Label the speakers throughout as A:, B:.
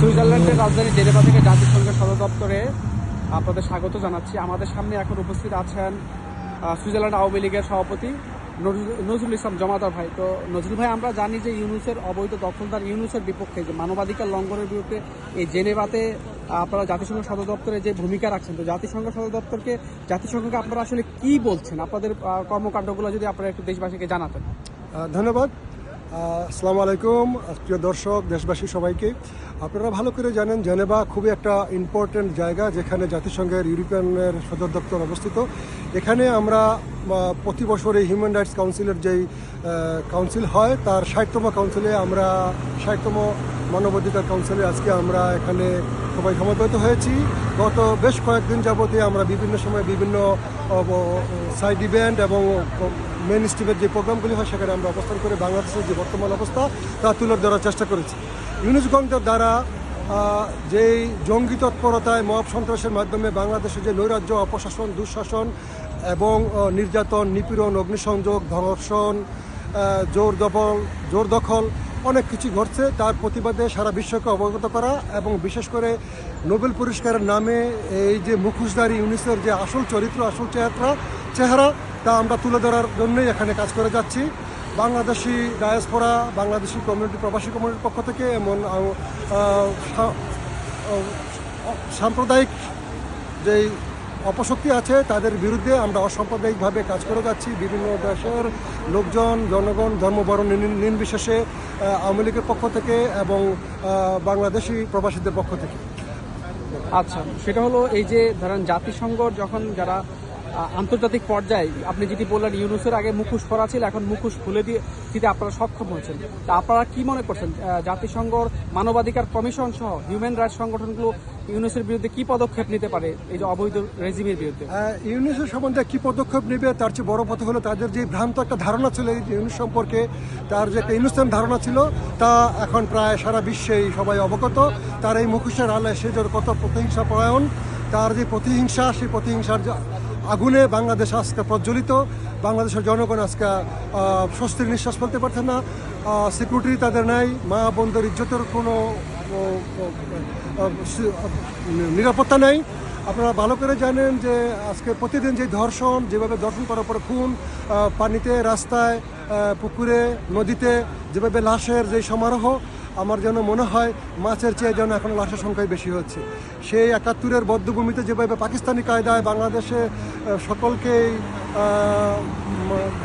A: সুইজারল্যান্ডের রাজধানী জেনেভা থেকে জাতিসংঘের সদর দপ্তরে আপনাদের স্বাগত জানাচ্ছি। আমাদের সামনে এখন উপস্থিত আছেন সুইজারল্যান্ড আওয়ামী লীগের সভাপতি নজরুল- ইসলাম জমাদার ভাই। তো নজরুল ভাই, আমরা জানি যে ইউনুসের অবৈধ দখলদার ইউনুসের বিপক্ষে যে মানবাধিকার লঙ্ঘনের বিরুদ্ধে এই জেনেভাতে আপনারা জাতিসংঘ সদর দপ্তরে যে ভূমিকা রাখছেন, তো জাতিসংঘ সদর দপ্তরকে জাতিসংঘকে আপনারা আসলে কি বলছেন? আপনাদের কর্মকাণ্ডগুলো যদি আপনারা একটু দেশবাসীকে জানাতেন।
B: ধন্যবাদ। আসসালামু আলাইকুম, প্রিয় দর্শক, দেশবাসী সবাইকে। আপনারা ভালো করে জানেন, জেনেভা খুবই একটা ইম্পর্ট্যান্ট জায়গা যেখানে জাতিসংঘের ইউরোপিয়ানের সদর দপ্তর অবস্থিত। এখানে আমরা প্রতি বছর এই হিউম্যান রাইটস কাউন্সিলের যেই কাউন্সিল হয়, তার ষাটতম কাউন্সিলে আমরা, ষাটতম মানবাধিকার কাউন্সিলে আজকে আমরা এখানে সবাই সমবেত হয়েছি। গত বেশ কয়েকদিন যাবতে আমরা বিভিন্ন সময় বিভিন্ন সাইড ইভেন্ট এবং মেন স্ট্রিমের যে প্রোগ্রামগুলি হয়, সেখানে আমরা অবস্থান করে বাংলাদেশের যে বর্তমান অবস্থা, তা তুলে ধরার চেষ্টা করেছি। ইউনিসগঞ্জের দ্বারা যেই জঙ্গি তৎপরতায়, মব সন্ত্রাসের মাধ্যমে বাংলাদেশের যে নৈরাজ্য, অপশাসন, দুঃশাসন এবং নির্যাতন, নিপীড়ন, অগ্নিসংযোগ ধর্ষণ জোর দখল জোর দখল, অনেক কিছু ঘটছে। তার প্রতিবাদে সারা বিশ্বকে অবগত করা এবং বিশেষ করে নোবেল পুরস্কারের নামে এই যে মুখোশধারী ইউনিসের যে আসল চরিত্র, আসল চেহারা চেহারা, তা আমরা তুলে ধরার জন্যই এখানে কাজ করে যাচ্ছি। বাংলাদেশি ডায়াসপোরা, বাংলাদেশি কমিউনিটি, প্রবাসী কমিউনিটির পক্ষ থেকে এমন সাম্প্রদায়িক যেই অপশক্তি আছে, তাদের বিরুদ্ধে আমরা অসাম্প্রদায়িকভাবে কাজ করে যাচ্ছি। বিভিন্ন দেশের লোকজন, জনগণ, ধর্মবরণ নির্বিশেষে আওয়ামী লীগের পক্ষ থেকে এবং বাংলাদেশি প্রবাসীদের পক্ষ থেকে।
A: আচ্ছা সেটা হলো এই যে ধরেন জাতিসংঘ যখন যারা আন্তর্জাতিক পর্যায়ে আপনি যেটি বললেন, ইউনুসের আগে মুখোশ পরা ছিল, এখন মুখোশ খুলে দিয়ে দিতে আপনারা সক্ষম হয়েছেন। তা আপনারা কি মনে করছেন? জাতিসংঘর মানবাধিকার কমিশন সহ হিউম্যান রাইটস সংগঠনগুলো ইউনুসের বিরুদ্ধে কি পদক্ষেপ নিতে পারে এই যে অবৈধ রেজিমের বিরুদ্ধে?
B: ইউনিসের সম্বন্ধে কি পদক্ষেপ নেবে তার চেয়ে বড় কথা হলো তাদের যে ভ্রান্ত একটা ধারণা ছিল এই ইউনিস সম্পর্কে, তার যে একটা ইউনিসের ধারণা ছিল, তা এখন প্রায় সারা বিশ্বেই সবাই অবগত। তার এই মুখোশের আলে সে কত প্রতিহিংসা পরায়ণ, তার যে প্রতিহিংসা, সেই প্রতিহিংসার আগুনে বাংলাদেশ আজকে প্রজ্বলিত, বাংলাদেশের জনগণ আজকে স্বস্তির নিঃশ্বাস ফেলতে পারছে না। সিকিউরিটি তাদের নাই, মা বন্ধুর ইজ্জতের কোনো নিরাপত্তা নেই। আপনারা ভালো করে জানেন যে আজকে প্রতিদিন যে ধর্ষণ, যেভাবে ধর্ষণ করার পরে খুন পানিতে, রাস্তায় পুকুরে, নদীতে, যেভাবে লাশের যে সমারোহ, আমার যেন মনে হয় মাছের চেয়ে যেন এখন লাশের সংখ্যাই বেশি হচ্ছে। সেই একাত্তরের বদ্ধভূমিতে যেভাবে পাকিস্তানি কায়দায় বাংলাদেশে সকলকেই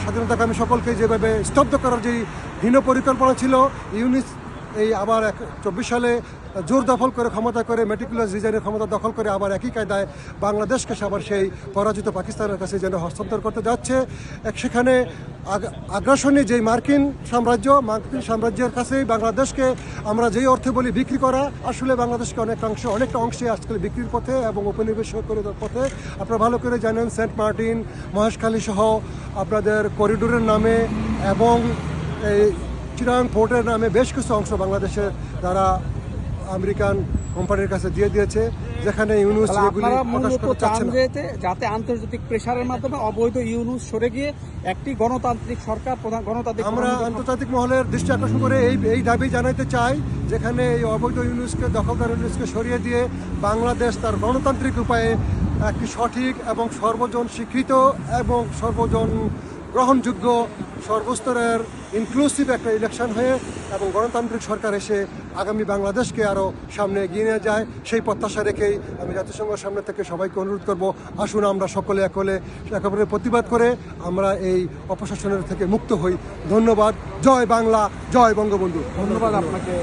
B: স্বাধীনতাকামী সকলকে যেভাবে স্তব্ধ করার যেই হীন পরিকল্পনা ছিল ইউনিস এই আবার এক চব্বিশ সালে জোর দখল করে ক্ষমতা করে মেটিকুলাস ডিজাইনের ক্ষমতা দখল করে আবার একই কায়দায় বাংলাদেশকে আবার সেই পরাজিত পাকিস্তানের কাছে যেন হস্তান্তর করতে যাচ্ছে। এক সেখানে আগ- আগ্রাসনী যেই মার্কিন সাম্রাজ্য, মার্কিন সাম্রাজ্যের কাছেই বাংলাদেশকে আমরা যেই অর্থে বলি বিক্রি করা, আসলে বাংলাদেশকে অনেকটা অংশে অনেকটা অংশে আজকাল বিক্রির পথে এবং উপনিবেশ করে পথে। আপনারা ভালো করে জানেন সেন্ট মার্টিন মহেশখালী সহ আপনাদের করিডোরের নামে এবং এই চিরাং পোর্টের নামে বেশ কিছু অংশ বাংলাদেশের তারা আমেরিকান কোম্পানির কাছে দিয়ে দিয়েছে যেখানে ইউনুস
A: যেতে যাতে আন্তর্জাতিক প্রেসারের মাধ্যমে অবৈধ ইউনুস সরে গিয়ে একটি গণতান্ত্রিক সরকার প্রধান গণতান্ত্রিক
B: আমরা আন্তর্জাতিক মহলের দৃষ্টি আকর্ষণ করে এই এই দাবি জানাতে চাই যেখানে এই অবৈধ ইউনুসকে দখলদার ইউনুসকে সরিয়ে দিয়ে বাংলাদেশ তার গণতান্ত্রিক উপায়ে একটি সঠিক এবং সর্বজন স্বীকৃত এবং সর্বজন গ্রহণযোগ্য সর্বস্তরের ইনক্লুসিভ একটা ইলেকশন হয়ে এবং গণতান্ত্রিক সরকার এসে আগামী বাংলাদেশকে আরও সামনে এগিয়ে নিয়ে যায় সেই প্রত্যাশা রেখেই আমি জাতিসংঘের সামনে থেকে সবাইকে অনুরোধ করব আসুন আমরা সকলে একলে একেবারে প্রতিবাদ করে আমরা এই অপশাসনের থেকে মুক্ত হই। ধন্যবাদ। জয় বাংলা জয় বঙ্গবন্ধু।
A: ধন্যবাদ
B: আপনাকে।